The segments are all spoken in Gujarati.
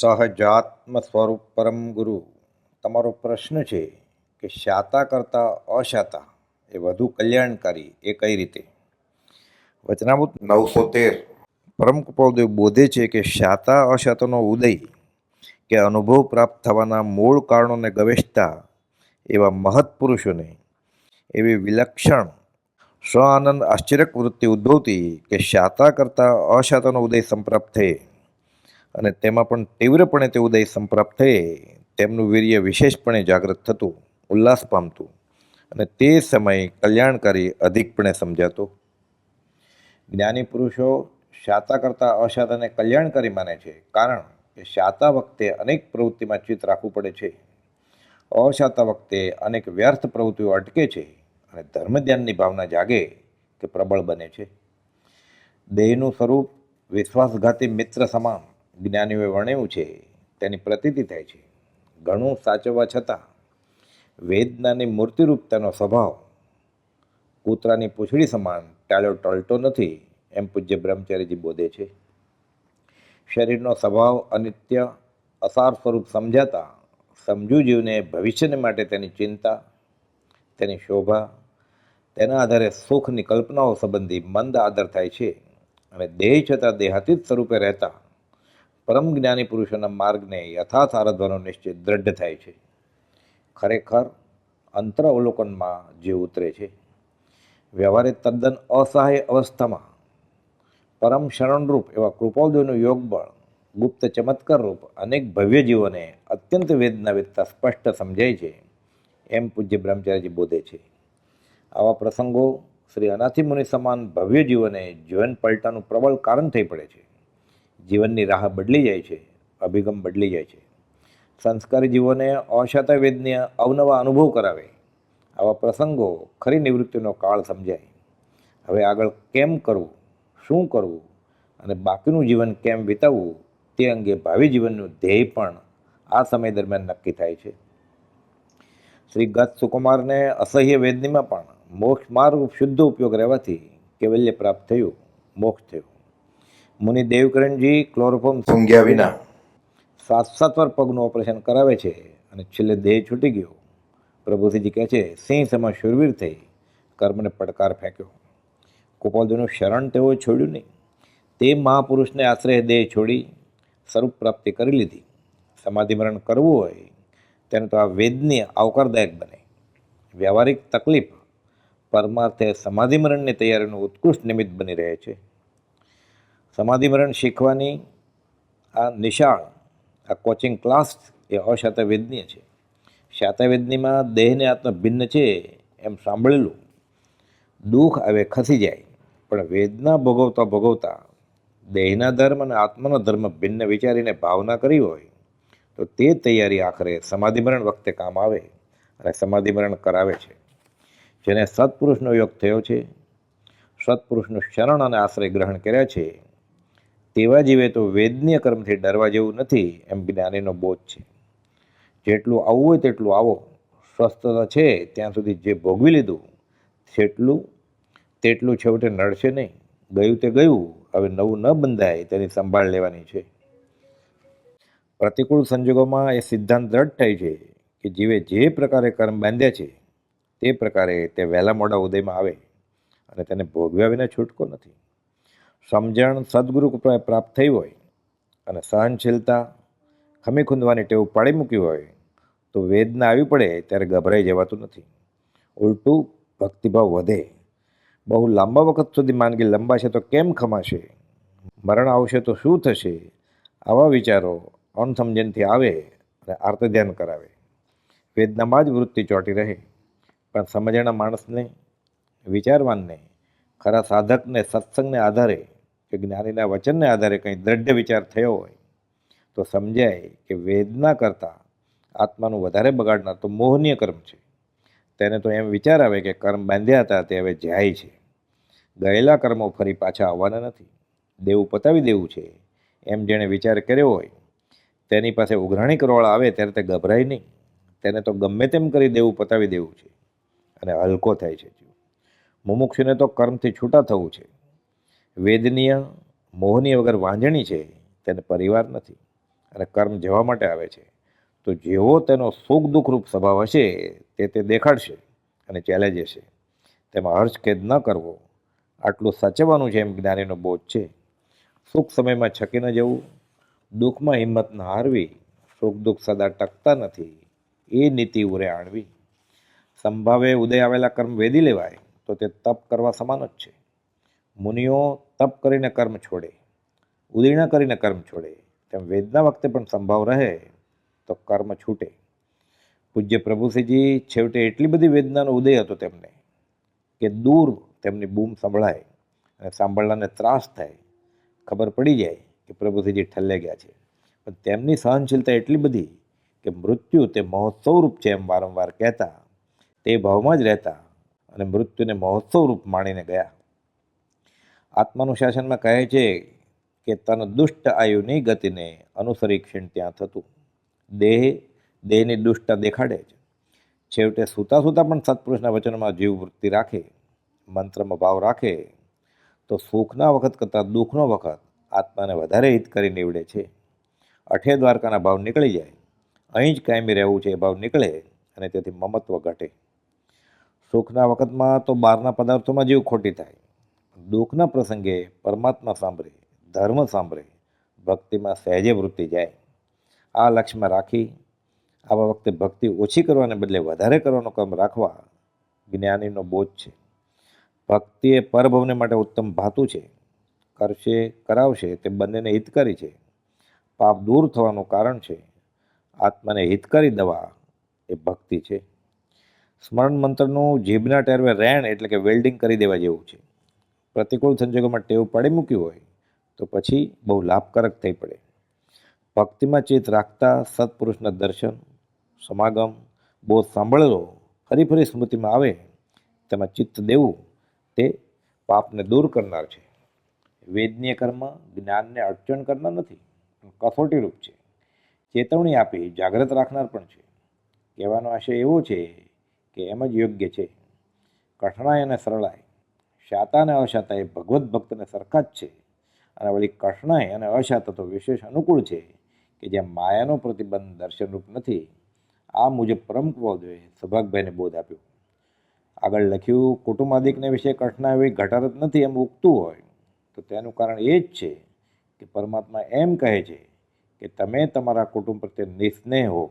સહજાત્મ સ્વરૂપ પરમ ગુરુ. તમારો પ્રશ્ન છે કે શાતા કરતાં અશાતા એ વધુ કલ્યાણકારી એ કઈ રીતે? વચનામૃત નવસો તેર પરમ કૃપાલદેવ બોધે છે કે શાતા અશાતાનો ઉદય કે અનુભવ પ્રાપ્ત થવાના મૂળ કારણોને ગવેષતા એવા મહત પુરુષોને એવી વિલક્ષણ સ્વ આનંદ આશ્ચર્યક વૃત્તિ ઉદ્ભવતી કે શાતા કરતાં અશાતાનો ઉદય સંપ્રાપ્ત થયે. અને તેમાં પણ તીવ્રપણે તે ઉદય સંપ્રાપ્ત થયે. તેમનું વીર્ય વિશેષપણે જાગૃત થતું, ઉલ્લાસ પામતું અને તે સમયે કલ્યાણકારી અધિકપણે સમજાતો. જ્ઞાની પુરુષો શાતા કરતાં અશાતાને કલ્યાણકારી માને છે, કારણ કે શાતા વખતે અનેક પ્રવૃત્તિમાં ચિત્ત રાખવું પડે છે. અશાતા વખતે અનેક વ્યર્થ પ્રવૃત્તિઓ અટકે છે અને ધર્મ ધ્યાનની ભાવના જાગે કે પ્રબળ બને છે. દેહનું સ્વરૂપ વિશ્વાસઘાતી મિત્ર સમાન જ્ઞાનીઓએ વર્ણવ્યું છે, તેની પ્રતીતિ થાય છે. ઘણું સાચવવા છતાં વેદનાની મૂર્તિરૂપતાનો સ્વભાવ કૂતરાની પૂંછડી સમાન ટાળ્યો ટળતો નથી એમ પૂજ્ય બ્રહ્મચારીજી બોધે છે. શરીરનો સ્વભાવ અનિત્ય, અસાર સ્વરૂપ સમજાતા સમજુ જીવને ભવિષ્યને માટે તેની ચિંતા, તેની શોભા, તેના આધારે સુખની કલ્પનાઓ સંબંધી મંદ આદર થાય છે અને દેહ છતાં દેહાતીત સ્વરૂપે રહેતા પરમ જ્ઞાની પુરુષોના માર્ગને યથાર્થ આરાધવાનો નિશ્ચય દ્રઢ થાય છે. ખરેખર અંતર અવલોકનમાં જે ઉતરે છે. વ્યવહારે તદ્દન અસહાય અવસ્થામાં પરમ શરણરૂપ એવા કૃપાલદેવનું યોગ બળ ગુપ્ત ચમત્કાર રૂપ અનેક ભવ્ય જીવોને અત્યંત વેદના વેદતા સ્પષ્ટ સમજાય છે એમ પૂજ્ય બ્રહ્મચાર્યજી બોધે છે. આવા પ્રસંગો શ્રી અનાથી મુનિ સમાન ભવ્ય જીવોને જીવન પલટાનું પ્રબળ કારણ થઈ પડે છે. જીવનની રાહ બદલી જાય છે, અભિગમ બદલી જાય છે. સંસ્કારી જીવોને અશાતા વેદની અવનવા અનુભવ કરાવે. આવા પ્રસંગો ખરી નિવૃત્તિનો કાળ સમજાય. હવે આગળ કેમ કરવું, શું કરવું અને બાકીનું જીવન કેમ વિતાવવું તે અંગે ભાવિ જીવનનું ધ્યેય પણ આ સમય દરમિયાન નક્કી થાય છે. શ્રી ગત સુકુમારને અસહ્ય વેદનીમાં પણ મોક્ષ માર્ગ શુદ્ધ ઉપયોગ રહેવાથી કેવલ્ય પ્રાપ્ત થયું, મોક્ષ થયો. મુનિ દેવકરણજી ક્લોરોફોર્મ સૂંઘ્યા વિના. સાત સાત વાર પગનું ઓપરેશન કરાવે છે અને છેલ્લે દેહ છૂટી ગયો. પ્રભુસિંહજી કહે છે સિંહ સમા શુરવીર થઈ. કર્મને પડકાર ફેંક્યો. ગોપાલજીનું શરણ તેઓએ છોડ્યું નહીં. તે મહાપુરુષને આશ્રય દેહ છોડી સ્વરૂપ પ્રાપ્તિ કરી લીધી. સમાધિ મરણ કરવું હોય તેને તો આ વેદની આવકારદાયક બને. વ્યવહારિક તકલીફ પરમાર્થે સમાધિ મરણની તૈયારીનું ઉત્કૃષ્ટ નિમિત્ત બની રહે છે. સમાધિ મરણ શીખવાની આ નિશાળ, આ કોચિંગ ક્લાસ એ અશાતવેદનીય છે. શાતવેદનીમાં દેહને આત્મ ભિન્ન છે એમ સાંભળેલું. દુઃખ આવે, ખસી જાય, પણ વેદના ભોગવતા ભોગવતા દેહના ધર્મ અને આત્માનો ધર્મ ભિન્ન વિચારીને ભાવના કરી હોય, તો તે તૈયારી આખરે સમાધિમરણ વખતે કામ આવે અને સમાધિમરણ કરાવે છે. જેને સત્પુરુષનો યોગ થયો છે, સત્પુરુષનું શરણ અને આશ્રય ગ્રહણ કર્યા છે તેવા જીવે તો વેદનીય કર્મથી ડરવા જેવું નથી, એમ જ્ઞાનીનો બોધ છે. જેટલું આવવું હોય તેટલું આવો. સ્વસ્થતા છે, ત્યાં સુધી જે ભોગવી લીધું, તેટલું તેટલું છેવટે નડશે નહીં. ગયું તે ગયું, હવે નવું ન બંધાય, તેની સંભાળ લેવાની છે. પ્રતિકૂળ સંજોગોમાં એ સિદ્ધાંત દ્રઢ થાય છે કે જીવે જે પ્રકારે કર્મ બાંધ્યા છે, તે પ્રકારે તે વહેલા મોડા ઉદયમાં આવે અને તેને ભોગવ્યા વિના છૂટકો નથી. સમજણ સદગુરુ કૃપાએ પ્રાપ્ત થઈ હોય અને સહનશીલતા ખમી ખૂંદવાની ટેવ પાડી મૂકી હોય તો વેદના આવી પડે ત્યારે ગભરાઈ જવાતું નથી. ઉલટું ભક્તિભાવ વધે. બહુ લાંબા વખત સુધી માંદગી લંબાશે તો કેમ ખમાશે? મરણ આવશે તો શું થશે? આવા વિચારો અણસમજણથી આવે અને આર્ત ધ્યાન કરાવે. વેદનામાં જ વૃત્તિ ચોંટી રહે. પણ સમજણા માણસને, વિચારવાનને, ખરા સાધકને, સત્સંગને આધારે કે જ્ઞાનીના વચનને આધારે કંઈ દ્રઢ વિચાર થયો હોય, તો સમજાય કે વેદના કરતાં આત્માનું વધારે બગાડનાર તો મોહનીય કર્મ છે. તેને તો એમ વિચાર આવે કે કર્મ બાંધ્યા હતા તે હવે જાય છે. ગયેલા કર્મો ફરી પાછા આવવાના નથી. દેવું પતાવી દેવું છે. એમ જેણે વિચાર કર્યો હોય, તેની પાસે ઉઘરાણી કરવાળા આવે ત્યારે તે ગભરાય નહીં. તેને તો ગમે તેમ કરી દેવું પતાવી દેવું છે. અને હલકો થાય છે મુમુક્ષુને તો કર્મથી છૂટા થવું છે. વેદનીય, મોહનીય વગર વાંજણી છે, તેને પરિવાર નથી. અને કર્મ જવા માટે આવે છે. તો જેવો તેનો સુખ દુઃખરૂપ સ્વભાવ હશે, તે તે દેખાડશે અને ચેલેન્જ હશે. તેમાં હર્ષખેદ ન કરવો. આટલું સાચવવાનું છે એમ જ્ઞાનીનો બોધ છે. સુખ સમયમાં છકી ન જવું. દુઃખમાં હિંમત ન હારવી. સુખ દુઃખ સદા ટકતા નથી. એ નીતિ ઉરે આણવી. સંભાવે ઉદય આવેલા કર્મ વેદી લેવાય. તો તે તપ કરવા સમાન જ છે. મુનિઓ તપ કરીને કર્મ છોડે, ઉદીર્ણ કરીને કર્મ છોડે, તેમ વેદના વખતે પણ સંભાવ રહે તો કર્મ છૂટે. પૂજ્ય પ્રભુસિંહજી છેવટે એટલી બધી વેદનાનો ઉદય હતો તેમને કે દૂર તેમની બૂમ સંભળાય અને સાંભળનારને ત્રાસ થાય. ખબર પડી જાય કે પ્રભુસિંહજી ઠલ્લે ગયા છે. પણ તેમની સહનશીલતા એટલી બધી કે મૃત્યુ તે મહોત્સવ રૂપ છે એમ વારંવાર કહેતા, તે ભાવમાં જ રહેતા અને મૃત્યુને મહોત્સવ રૂપ માણીને ગયા. આત્માનુશાસનમાં કહે છે કે તન દુષ્ટ આયુની ગતિને અનુસરી ક્ષીણ ત્યાં થતું. દેહ, દેહની દુષ્ટતા દેખાડે છે. છેવટે સૂતા સૂતા પણ સત્પુરુષના વચનમાં જીવ વૃત્તિ રાખે, મંત્રમાં ભાવ રાખે, તો સુખના વખત કરતાં દુઃખનો વખત આત્માને વધારે હિત કરી નીવડે છે. અઠે દ્વારકાના ભાવ નીકળી જાય. અહીં જ કાયમી રહેવું છે એ ભાવ નીકળે અને તેથી મમત્વ ઘટે. સુખના વખતમાં તો બહારના પદાર્થોમાં જીવ ખોટી થાય. દુઃખના પ્રસંગે પરમાત્મા સાંભળે, ધર્મ સાંભળે, ભક્તિમાં સહેજે વૃત્તિ જાય. આ લક્ષ્યમાં રાખી, આવા વખતે ભક્તિ ઓછી કરવાને બદલે વધારે કરવાનો ક્રમ રાખવા જ્ઞાનીનો બોધ છે. ભક્તિ એ પરભવને માટે ઉત્તમ ભાતું છે. કરશે, કરાવશે તે બંનેને હિતકારી છે. પાપ દૂર થવાનું કારણ છે. આત્માને હિતકારી દવા એ ભક્તિ છે. સ્મરણ મંત્રનું જીભના ટેરવે રેણ એટલે કે વેલ્ડિંગ કરી દેવા જેવું છે. પ્રતિકૂળ સંજોગોમાં ટેવ પાડી મૂક્યું હોય, તો પછી બહુ લાભકારક થઈ પડે. ભક્તિમાં ચિત્ત રાખતા સત્પુરુષના દર્શન, સમાગમ, બોધ સાંભળેલો, ફરી ફરી સ્મૃતિમાં આવે, તેમાં ચિત્ત દેવું, તે પાપને દૂર કરનાર છે. વેદનીય કર્મ જ્ઞાનને અડચણ કરનાર નથી, પણ કસોટીરૂપ છે. ચેતવણી આપી જાગ્રત રાખનાર પણ છે. કહેવાનો આશય એવો છે કે એમ જ યોગ્ય છે. કઠણાઈ અને સરળાઈ શાતા અને અશાતા એ ભગવત ભક્તને સરખા જ છે. અને વળી કૃષ્ણય અને અશાતા તો વિશેષ અનુકૂળ છે કે જ્યાં માયાનો પ્રતિબંધ દર્શનરૂપ નથી. આ મુજબ પરમ કવોદોએ સૌભાગભાઈને બોધ આપ્યો. આગળ લખ્યું, કુટુંબાદિકને વિશે કૃષ્ણ એવી ઘટાડત નથી એમ ઉગતું હોય, તો તેનું કારણ એ જ છે કે પરમાત્મા એમ કહે છે કે તમે તમારા કુટુંબ પ્રત્યે નિસ્નેહ હો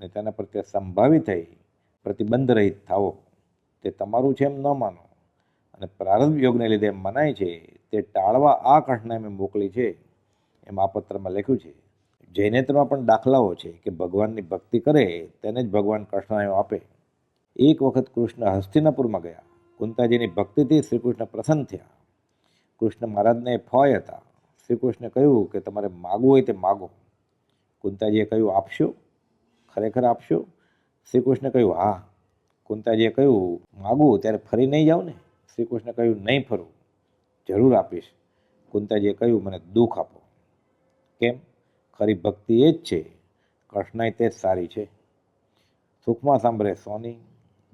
ને તેના પ્રત્યે સંભાવી થઈ પ્રતિબંધ રહિત થાઓ. તે તમારું છે એમ ન માનો. અને પ્રારંભ યોગને લીધે મનાય છે, તે ટાળવા આ કઠણાઈ મેં મોકલી છે, એમ આ પત્રમાં લખ્યું છે. જૈનેત્રમાં પણ દાખલાઓ છે કે ભગવાનની ભક્તિ કરે, તેને જ ભગવાન કૃષ્ણાયો આપે. એક વખત કૃષ્ણ હસ્તિનાપુરમાં ગયા. કુંતાજીની ભક્તિથી શ્રી કૃષ્ણ પ્રસન્ન થયા. કૃષ્ણ મહારાજને ફોય હતા. શ્રીકૃષ્ણે કહ્યું કે તમારે માગવું હોય તે માગો. કુંતાજીએ કહ્યું, આપશો? ખરેખર આપશો? શ્રીકૃષ્ણે કહ્યું, હા. કુંતાજીએ કહ્યું, માગું, ત્યારે ફરી નહીં જાઓ ને? શ્રી કૃષ્ણ કહ્યું, નહીં ફરું જરૂર આપીશ. કુંતાજીએ કહ્યું, મને દુઃખ આપો. કેમ? ખરી ભક્તિ એ જ છે. કૃષ્ણાઈ તે જ સારી છે. સુખમાં સાંભળે સોની,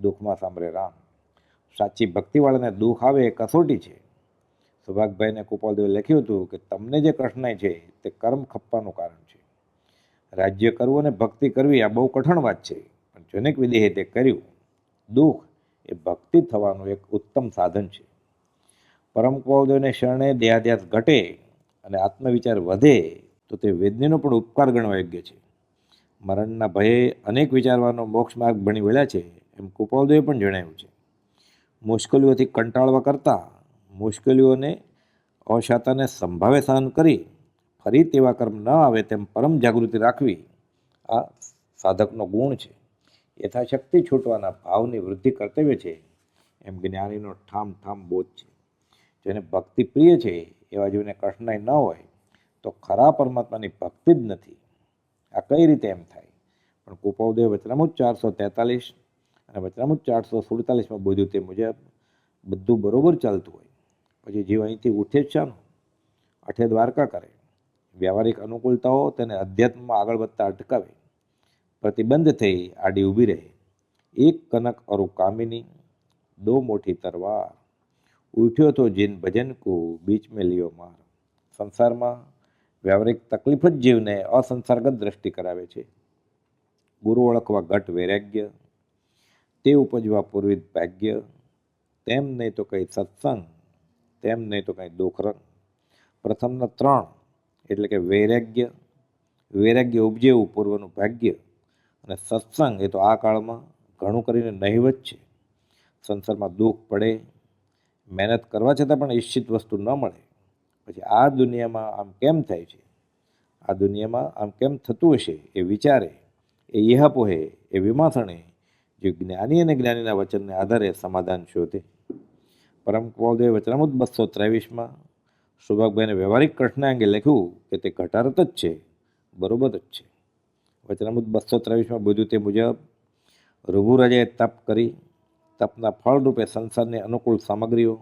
દુઃખમાં સાંભળે રામ. સાચી ભક્તિવાળાને દુઃખ આવે એ કસોટી છે. સુભાગભાઈને કુપાલદેવે લખ્યું હતું કે, તમને જે કઠણાઈ છે, તે કર્મ ખપવાનું કારણ છે. રાજ્ય કરવું અને ભક્તિ કરવી આ બહુ કઠણ વાત છે. પણ જનક વિદેહે તે કર્યું. દુઃખ એ ભક્તિ થવાનું એક ઉત્તમ સાધન છે. પરમ કૌદેવને શરણે દેહાદ્યાસ ઘટે અને આત્મવિચાર વધે, તો તે વેદનીનો પણ ઉપકાર ગણવા યોગ્ય છે. મરણના ભયે અનેક વિચારવાનો મોક્ષ માર્ગ બની વળ્યા છે, એમ કુપાલદેવે પણ જણાવ્યું છે. મુશ્કેલીઓથી કંટાળવા કરતાં મુશ્કેલીઓને અશાતાને સંભાવે સહન કરી, ફરી તેવા કર્મ ન આવે તેમ પરમ જાગૃતિ રાખવી આ સાધકનો ગુણ છે. યથાશક્તિ છૂટવાના ભાવની વૃદ્ધિ કર્તવ્ય છે. એમ જ્ઞાનીનો ઠામ ઠામ બોધ છે. જેને ભક્તિ પ્રિય છે, એવા જીવને કઠણાઈ ન હોય, તો ખરા પરમાત્માની ભક્તિ જ નથી. આ કઈ રીતે એમ થાય? પણ કુપાવદેવ વચનામુજ ચારસો તેતાલીસ અને વચનામુજ ચારસો સુડતાલીસમાં બોધ્યું તે મુજબ બધું બરોબર ચાલતું હોય. પછી જીવ અહીંથી ઉઠે જ શાનું? અઠે દ્વારકા કરે. વ્યવહારિક અનુકૂળતાઓ તેને અધ્યાત્મમાં આગળ વધતા અટકાવે. પ્રતિબંધ થઈ આડી ઊભી રહે. એક કનક અરુ કામિની, દો મોટી તરવાર. ઉઠ્યો તો જીન ભજન કો બીચ મેં લ્યો માર. સંસારમાં વ્યવહારિક તકલીફ જ જીવને અસંસર્ગત દ્રષ્ટિ કરાવે છે. ગુરુ ઓળખવા ઘટ વૈરાગ્ય, તે ઉપજવા પૂર્વિત ભાગ્ય. તેમ નહીં તો કંઈ સત્સંગ, તેમ નહીં તો કંઈ દુઃખરંગ પ્રથમના ત્રણ, એટલે કે વૈરાગ્ય. વૈરાગ્ય ઉપજેવું પૂર્વનું ભાગ્ય. અને સત્સંગ એ તો આ કાળમાં ઘણું કરીને નહીવત છે. સંસારમાં દુઃખ પડે, મહેનત કરવા છતાં પણ ઈચ્છિત વસ્તુ ન મળે. પછી આ દુનિયામાં આમ કેમ થાય છે? આ દુનિયામાં આમ કેમ થતું હશે એ વિચારે, એ ઈહાપોહે એ વિમાસણે, જે જ્ઞાની અને જ્ઞાનીના વચનને આધારે સમાધાન શોધે. પરમ કૌલદેવ વચનામૃત બસો ત્રેવીસમાં સુભાગભાઈને વ્યવહારિક કઠના અંગે લખ્યું કે તે ઘટારત જ છે, બરોબર જ છે. વચનામૃત બસો ત્રેવીસમાં બોધ્યું તે મુજબ રઘુરાજાએ તપ કરી, તપના ફળરૂપે સંસારની અનુકૂળ સામગ્રીઓ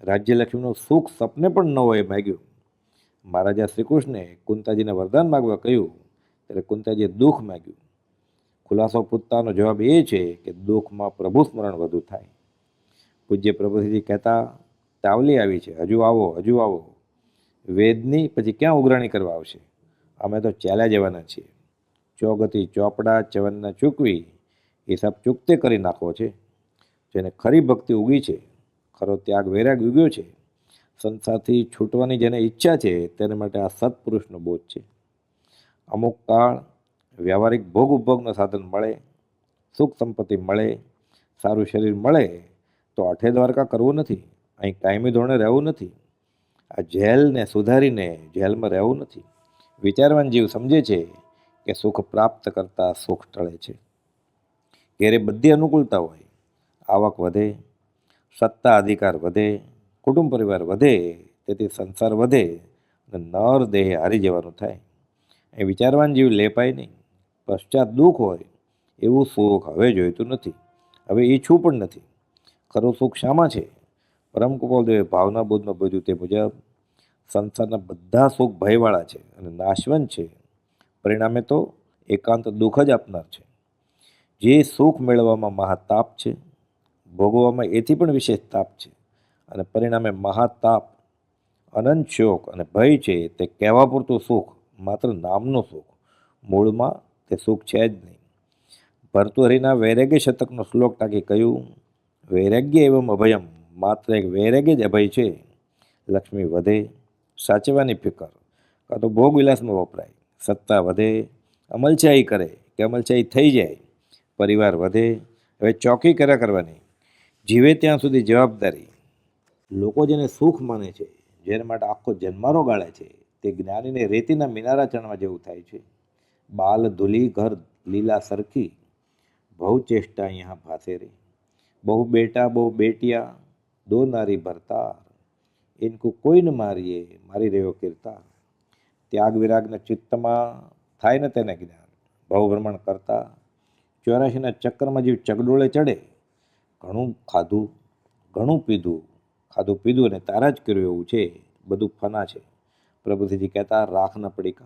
રાજ્યલક્ષ્મીનું સુખ સપને પણ ન હોય માગ્યું. મહારાજા શ્રીકૃષ્ણે કુંતાજીને વરદાન માગવા કહ્યું, ત્યારે કુંતાજીએ દુઃખ માગ્યું. ખુલાસો પૂછતાનો જવાબ એ છે કે દુઃખમાં પ્રભુ સ્મરણ વધુ થાય. પૂજ્ય પ્રભુજી કહેતા, તાવલી આવી છે, હજુ આવો હજુ આવો. વેદની પછી ક્યાં ઉઘરાણી કરવા આવશે? અમે તો ચાલ્યા જવાના છીએ. ચોગતી ચોપડા, ચવનને ચૂકવી હિસાબ ચૂકતે કરી નાખવો છે. જેને ખરી ભક્તિ ઉગી છે, ખરો ત્યાગ વૈરાગ ઉગ્યો છે, સંસારથી છૂટવાની જેને ઈચ્છા છે, તેને માટે આ સત્પુરુષનો બોધ છે. અમુક કાળ વ્યવહારિક ભોગ ઉપભોગનું સાધન મળે, સુખ સંપત્તિ મળે, સારું શરીર મળે, તો અઠે દ્વારકા કરવું નથી, અહીં કાયમી ધોરણે રહેવું નથી. આ જેલને સુધારીને જેલમાં રહેવું નથી. વિચારવાન જીવ સમજે છે કે સુખ પ્રાપ્ત કરતાં સુખ ટળે છે. ઘેરે બધી અનુકૂળતા હોય, આવક વધે, સત્તા અધિકાર વધે, કુટુંબ પરિવાર વધે, તેથી સંસાર વધે અને નર દેહ હારી જવાનું થાય. એ વિચારવાન જીવ લેપાય નહીં, પશ્ચાત દુઃખ હોય એવું સુખ હવે જોઈતું નથી, હવે ઈચ્છવું પણ નથી. ખરું સુખ શામાં છે? પરમ કુપાલદેવે ભાવના બોધમાં બધું તે મુજબ, સંસારના બધા સુખ ભયવાળા છે અને નાશવંત છે. પરિણામે તો એકાંત દુઃખ જ આપનાર છે. જે સુખ મેળવવામાં મહાતાપ છે, ભોગવવામાં એથી પણ વિશેષ તાપ છે અને પરિણામે મહાતાપ, અનંત શોક અને ભય છે તે કહેવા પૂરતું સુખ, માત્ર નામનું સુખ, મૂળમાં તે સુખ છે જ નહીં. ભર્તુહરિના વૈરાગ્ય શતકનો શ્લોક ટાંકી કહ્યું, વૈરાગ્ય એવમ અભયમ, માત્ર એક વૈરાગ્ય જ અભય છે. લક્ષ્મી વધે સાચવાની ફિકર, કાં તો ભોગ વિલાસમાં વપરાય. સત્તા વધે, અમલચાઈ કરે કે અમલચાઈ થઈ જાય, પરિવાર વધે, હવે ચોકી કર્યા કરવાની, જીવે ત્યાં સુધી જવાબદારી. લોકો જેને સુખ માને છે, જેના માટે આખો જન્મારો ગાળે છે, તે જ્ઞાનીને રેતીના મિનારા ચણવા જેવું થાય છે. બાલ, ધૂલી, ઘર, લીલા સરખી, બહુ ચેષ્ટા અહીંયા ભાસે રહી બહુ બેટા, બહુ બેટિયા, દો નારી ભરતાર. ઇનકુ કોઈ ન મારીએ, મારી રહ્યો કીર્તાર. ત્યાગ વિરાગના ચિત્તમાં થાય ને તેને જ્ઞાન. ભવભ્રમણ કરતા ચોરાશીના ચક્રમાં જીવ ચગડોળે ચડે. ઘણું ખાધું, ઘણું પીધું, ખાધું પીધું અને તારા જ કર્યું એવું છે. બધું ફના છે. પ્રભુજીજી કહેતા, રાખ ન પડીકા.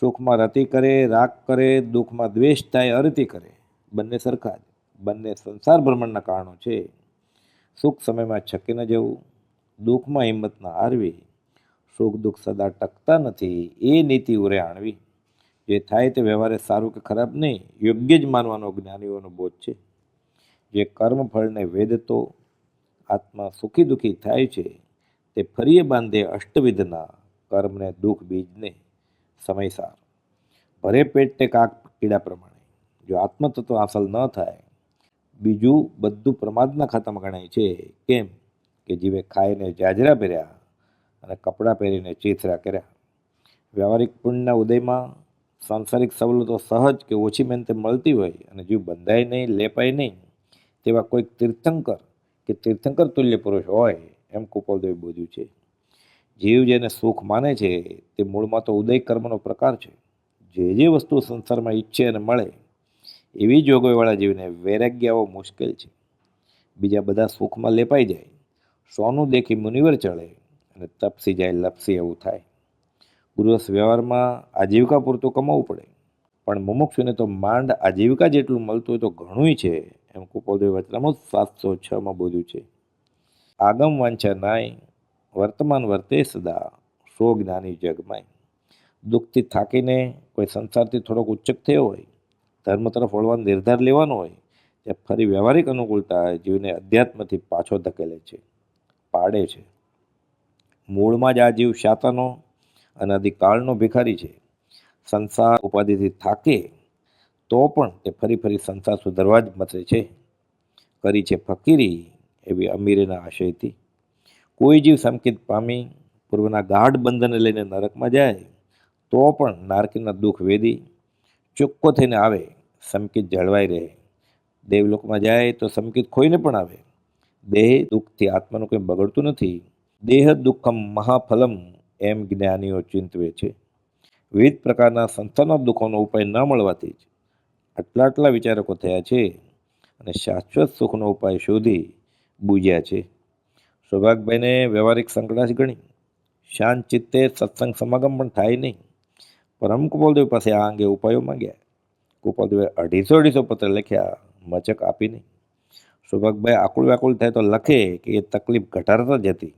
સુખમાં રતિ કરે, રાગ કરે, દુઃખમાં દ્વેષ થાય, અરતિ કરે. બંને સરખા જ. બંને સંસાર ભ્રમણના કારણો છે. સુખ સમયમાં છકી ન જવું. દુઃખમાં હિંમત ન હારવી. સુખ દુઃખ સદા ટકતા નથી, એ નીતિ ઉરે આણવી. જે થાય તે વ્યવહારે સારું કે ખરાબ નહીં, યોગ્ય જ માનવાનો જ્ઞાનીઓનો બોધ છે. જે કર્મફળને વેદતો, આત્મા સુખી દુઃખી થાય છે, તે ફરીએ બાંધે અષ્ટવિધના, કર્મને દુઃખ બીજને. સમયસાર ભરે પેટ તે કાક પીડા પ્રમાણે. જો આત્મતત્વ હાંસલ ન થાય, બીજું બધું પ્રમાદના ખાતામાં ગણાય છે. કેમ? કે જીવે ખાઈને જાજરા પહેર્યા અને કપડાં પહેરીને ચીથરા કર્યા. વ્યવહારિક પુણ્યના ઉદયમાં સાંસારિક સવલતો સહજ કે ઓછી મહેનતે મળતી હોય અને જીવ બંધાય નહીં, લેપાય નહીં તેવા કોઈક તીર્થંકર કે તીર્થંકર તુલ્ય પુરુષ હોય એમ કુપોલદેવે બોધ્યું છે. જીવ જેને સુખ માને છે તે મૂળમાં તો ઉદય કર્મનો પ્રકાર છે. જે જે વસ્તુ સંસારમાં ઈચ્છે અને મળે, એવી જોગવાઈવાળા જીવને વૈરાગ્ય આવવો મુશ્કેલ છે. બીજા બધા સુખમાં લેપાઈ જાય, સોનું દેખી મુનિવર ચડે અને તપસી જાય, લપસી એવું થાય. પુરુષ વ્યવહારમાં આજીવિકા પૂરતું કમાવવું પડે. પણ મુમુક્ષુને તો માંડ આજીવિકા જેટલું મળતું હોય તો ઘણુંય છે. એમ કુપોદેવ વચનામાં સાતસો છમાં બોધ્યું છે. આગમ વાંચા નાય, વર્તમાન વર્તે સદા, સો જ્ઞાની જગમાય દુઃખથી થાકીને કોઈ સંસારથી થોડોક ઉચ્ચક થયો હોય, ધર્મ તરફ વળવાનો નિર્ધાર લેવાનો હોય, ત્યાં ફરી વ્યવહારિક અનુકૂળતા જીવને અધ્યાત્મથી પાછો ધકેલે છે. પાડે છે. મૂળમાં જ આ જીવ શાતાનો અને અધિકાળનો ભિખારી છે. સંસાર ઉપાધિથી થાકે તો પણ તે ફરી ફરી સંસાર સુધરવા જ મથે છે. કરી છે ફકીરી એવી અમીરીના આશયથી. કોઈ જીવ સંકેત પામી પૂર્વના ગાઢ બંધને લઈને નરકમાં જાય તો પણ નારકીના દુઃખ વેદી ચોખ્ખો થઈને આવે સંકિત જળવાઈ રહે. દેવલોકમાં જાય તો સંકિત ખોઈને પણ આવે. દેહ દુઃખથી આત્માનું કંઈ બગડતું નથી. દેહ દુઃખમ મહાફલમ એમ જ્ઞાનીઓ ચિંતવે છે. વિવિધ પ્રકારના સંતાનો દુઃખોનો ઉપાય ન મળવાથી જ આટલા આટલા વિચારકો થયા છે અને શાશ્વત સુખનો ઉપાય શોધી બૂજ્યા છે. સૌભાગભાઈને વ્યવહારિક સંકળાશ ગણી, શાંત ચિત્તે સત્સંગ સમાગમ પણ થાય નહીં. પરમ કુપાલદેવ પાસે આ અંગે ઉપાયો માંગ્યા. કુપાલદેવે અઢીસો અઢીસો પત્ર લખ્યા, મચક આપી નહીં સૌભાગભાઈ આકુળ વ્યાકુળ થાય તો લખે કે એ તકલીફ ઘટાડતા જ હતી.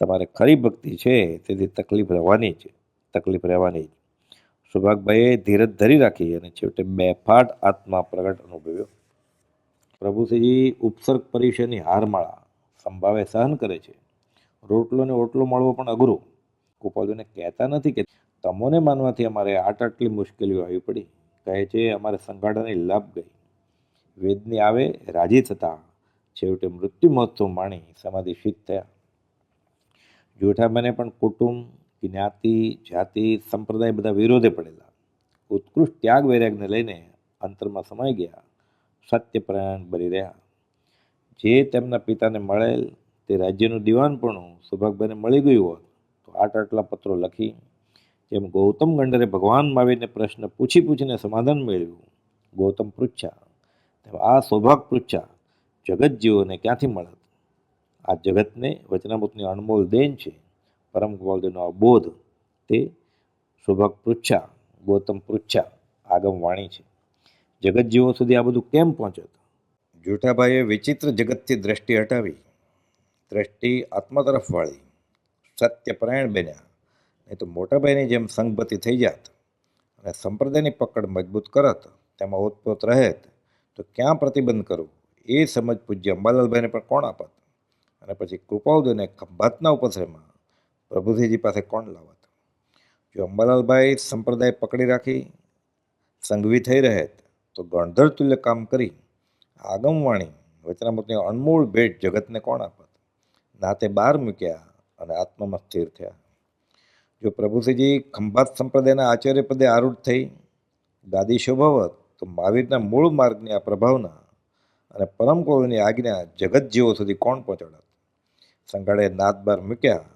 તમારે ખરી ભક્તિ છે, તેથી તકલીફ રહેવાની જ, તકલીફ રહેવાની જ. સૌભાગભાઈએ ધીરજ ધરી રાખી અને છેવટે બેફાટ આત્મા પ્રગટ અનુભવ્યો. પ્રભુસિંહજી ઉપસર્ગ પરીક્ષાની હારમાળા સંભાવે સહન કરે છે. રોટલો ને ઓટલો મળવો પણ અઘરું. ગોપાલજીને કહેતા નથી કે તમોને માનવાથી અમારે આટ આટલી મુશ્કેલીઓ આવી પડી. કહે છે, અમારે સંગાડાની લાભ ગઈ. વેદની આવે રાજી થતા છેવટે મૃત્યુ મહોત્સવ માણી સમાધિશીત થયા. જોઠાબાને પણ કુટુંબ, જ્ઞાતિ, જાતિ, સંપ્રદાય બધા વિરોધે પડેલા. ઉત્કૃષ્ટ ત્યાગ વૈરાગને લઈને અંતરમાં સમાઈ ગયા. સત્યપરાયણ બની રહ્યા. જે તેમના પિતાને મળેલ તે રાજ્યનું દિવાનપણું સુભાગભાઈને મળી ગયું હોત, તો આટ આટલા પત્રો લખી જેમ ગૌતમ ગંડરે ભગવાન માવીને પ્રશ્ન પૂછી પૂછીને સમાધાન મેળવ્યું. ગૌતમ પૃચ્છા, તેમ આ સૌભાગ પૃચ્છા જગત જીવોને ક્યાંથી મળત? આ જગતને વચનામૃતની અણમોલ દેન છે. પરમ ગોપાલદેવનો આ બોધ તે સુભગ પૃચ્છા ગૌતમ પૃચ્છા આગમ વાણી છે. જગત જીવો સુધી આ બધું કેમ પહોંચત જૂઠાભાઈએ વિચિત્ર જગતથી દ્રષ્ટિ હટાવી, દ્રષ્ટિ આત્મા તરફ વાળી સત્યપરાયણ બન્યા. નહીં તો મોટાભાઈની જેમ સંગપતિ થઈ જાત અને સંપ્રદાયની પકડ મજબૂત કરત, તેમાં ઓતપ્રોત રહેત, તો ક્યાં પ્રતિબંધ કરું? એ સમજ પૂજ્ય અંબાલાલભાઈને પણ કોણ આપત? અને પછી કૃપાઉદયને ખંભાતના ઉપસરમાં પ્રભુજીજી પાસે કોણ લાવત જો અંબાલાલભાઈ સંપ્રદાય પકડી રાખી સંઘવી થઈ રહેત તો ગણધર તુલ્ય કામ કરી આગમવાણી વચનામૃતની અનમોલ ભેટ જગતને કોણ આપત? નાતે બહાર મૂક્યા અને આત્મામાં સ્થિર થયા. જો પ્રભુસિંહજી ખંભાત સંપ્રદાયના આચાર્ય પદે આરૂઢ થઈ ગાદી શોભાવત, તો મહાવીરના મૂળ માર્ગની આ પ્રભાવના અને પરમ કોળની આજ્ઞા જગત જીવો સુધી કોણ પહોંચાડત? સંઘાડે નાદબાર મૂક્યા.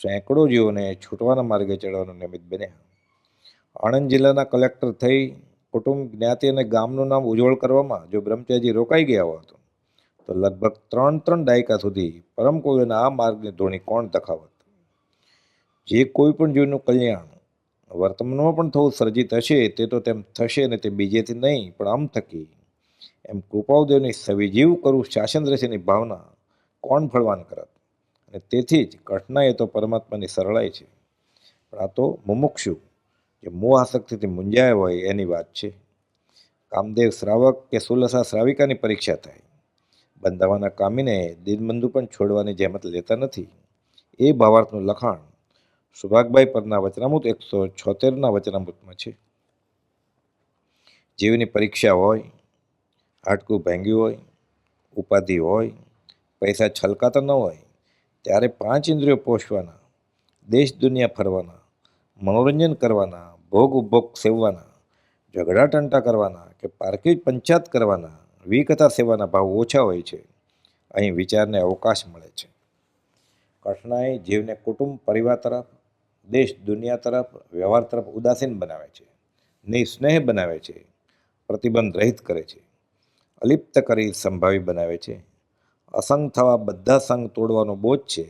સેંકડો જીવોને છૂટવાના માર્ગે ચડવાનું નિમિત્ત બન્યા. આણંદ જિલ્લાના કલેક્ટર થઈ કુટુંબ, જ્ઞાતિ અને ગામનું નામ ઉજ્જવળ કરવામાં જો બ્રહ્મચારી રોકાઈ ગયા હોત, તો લગભગ ત્રણ ત્રણ દાયકા સુધી પરમ કોળીના આ માર્ગની ધોણી કોણ દખાવત? જે કોઈ પણ જીવનું કલ્યાણ વર્તમાનમાં પણ થવું સર્જિત હશે, તે તો તેમ થશે ને તે બીજેથી નહીં, પણ આમ થકી એમ કૃપાઉદેવની સવિજીવ કરું શાસન રહેશેની ભાવના કોણ ફળવાન કરત? અને તેથી જ ઘટના એ તો પરમાત્માની સરળાઈ છે. પણ આ તો મુમુક્ષુ, જે મોહ આસક્તિથી મૂંઝાયા હોય એની વાત છે. કામદેવ શ્રાવક કે સુલસા શ્રાવિકાની પરીક્ષા થાય. બંધાવાના કામીને દિનબંધુ પણ છોડવાની જહેમત લેતા નથી. એ ભાવાર્થનું લખાણ સુભાગભાઈ પરના વચનામૃત એકસો છોતેરના વચનામૃતમાં છે. જીવની પરીક્ષા હોય, હાડકું ભાંગ્યું હોય, ઉપાધિ હોય, પૈસા છલકાતા ન હોય ત્યારે પાંચ ઇન્દ્રિયો પોષવાના, દેશ દુનિયા ફરવાના, મનોરંજન કરવાના, ભોગ ઉપભોગ સેવવાના, ઝઘડા ટંટા કરવાના કે પારકી પંચાયત કરવાના, વિકથા સેવાના ભાવ ઓછા હોય છે. અહીં વિચારને અવકાશ મળે છે. કઠણાઈ જીવને કુટુંબ, પરિવાર તરફ, દેશ દુનિયા તરફ, વ્યવહાર તરફ ઉદાસીન બનાવે છે. નિસ્નેહ બનાવે છે. પ્રતિબંધ રહિત કરે છે. અલિપ્ત કરી સંભાવી બનાવે છે. અસંગ થવા બધા સંગ તોડવાનો બોજ છે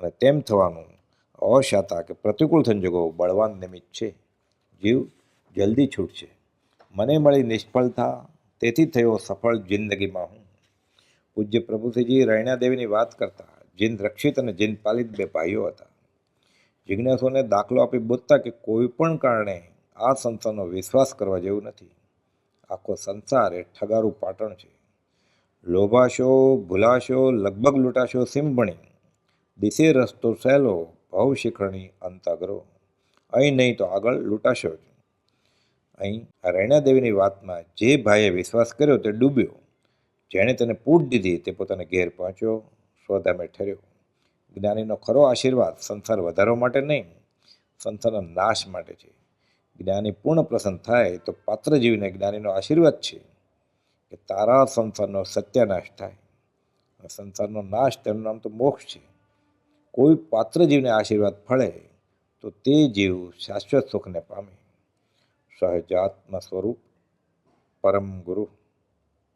અને તેમ થવાનું અશાતા કે પ્રતિકૂળ સંજોગો બળવાન નિમિત્ત છે. જીવ જલ્દી છૂટશે. મને મળી નિષ્ફળતા, તેથી થયો સફળ જિંદગીમાં હું. પૂજ્ય પ્રભુશ્રીજી રૈણા દેવીની વાત કરતા જીન રક્ષિત અને જીન પાલિત બે ભાઈઓ હતા. જિજ્ઞાસુને દાખલો આપી બોધતા કે કોઈ પણ કારણે આ સંસારનો વિશ્વાસ કરવા જેવું નથી. આખો સંસાર એ ઠગારું પાટણ છે. લોભાશો, ભૂલાશો, લગભગ લૂંટાશો સિંભણી દિશે રસ્તો સહેલો, ભવ શિખરણી અંતાગરો અહીં નહીં તો આગળ લૂંટાશો જ. અહીં આ રૈણાદેવીની વાતમાં જે ભાઈએ વિશ્વાસ કર્યો તે ડૂબ્યો. જેણે તેને પૂટ દીધી તે પોતાને ઘેર પહોંચ્યો, સ્વધામે ઠર્યો. જ્ઞાનીનો ખરો આશીર્વાદ સંસાર વધારવા માટે નહીં, સંસારના નાશ માટે છે. જ્ઞાની પૂર્ણ પ્રસન્ન થાય તો પાત્ર જીવીને જ્ઞાનીનો આશીર્વાદ છે. કે તારા સંસારનો સત્યાનાશ થાય. સંસારનો નાશ તેનું નામ તો મોક્ષ છે. કોઈ પાત્ર જીવને આશીર્વાદ ફળે, તો તે જીવ શાશ્વત સુખને પામે. સહજાત્મ સ્વરૂપ પરમ ગુરુ.